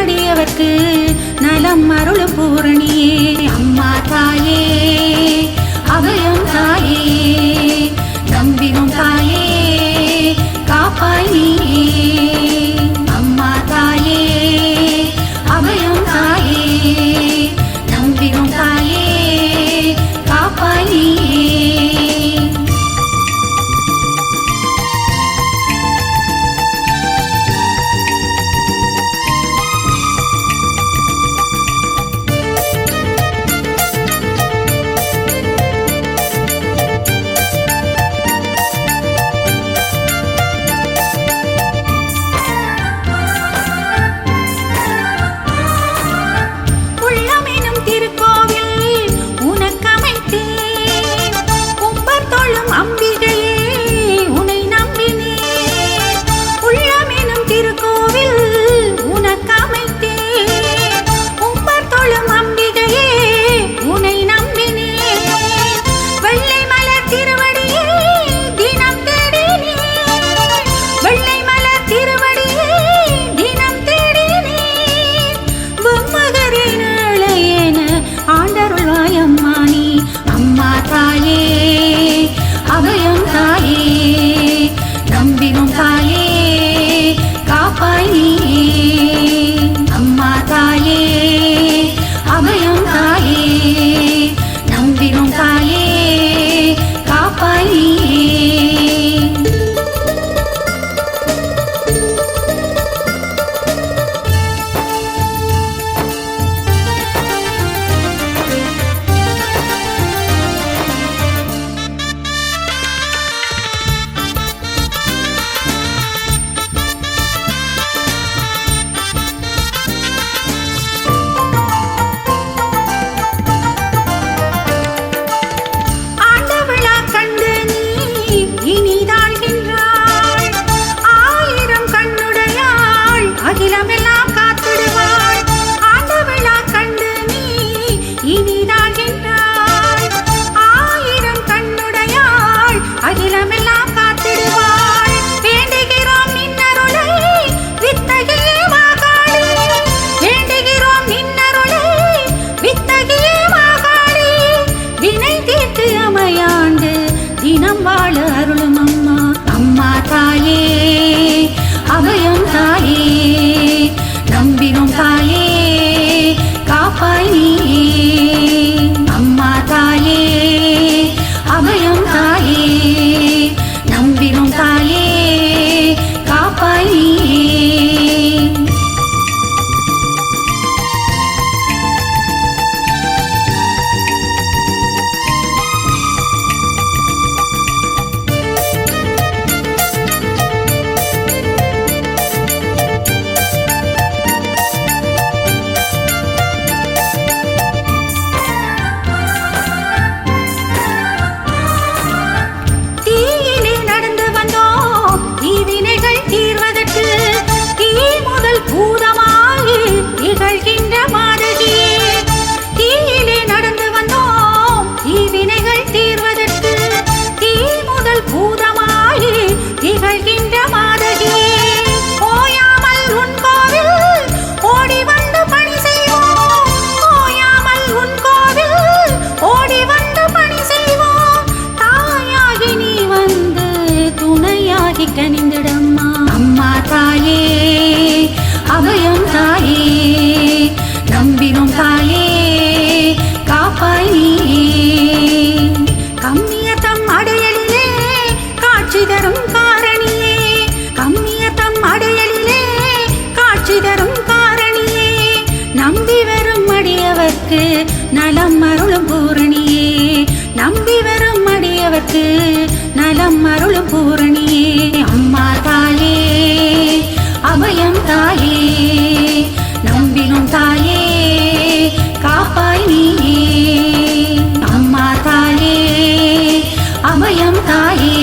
அடியவர்க்கு நலம் அருள் பூரணியே. அம்மா தாயே அபயம் தாயே நம்பிடும் தாயே. தாங்கி கனிந்திடம்மா. அம்மா தாயே அபயம் தாயே நம்பிடும் தாயே காப்பாய் நீயே. கம்மிய தம் அடையலிலே காட்சி தரும் காரணியே. கம்மிய தம் அடையலிலே காட்சி தரும் காரணியே. நம்பி வரும் அடியவர்க்கு நலம் அருளும் பூரணியே. நம்பி வரும் உடையவர்க்கு நலம் அருளும் பூரணியே அம்மா தாயே அபயம் தாயே நம்பினும் தாயே காப்பாய் நீயே. அம்மா தாயே அபயம் தாயே.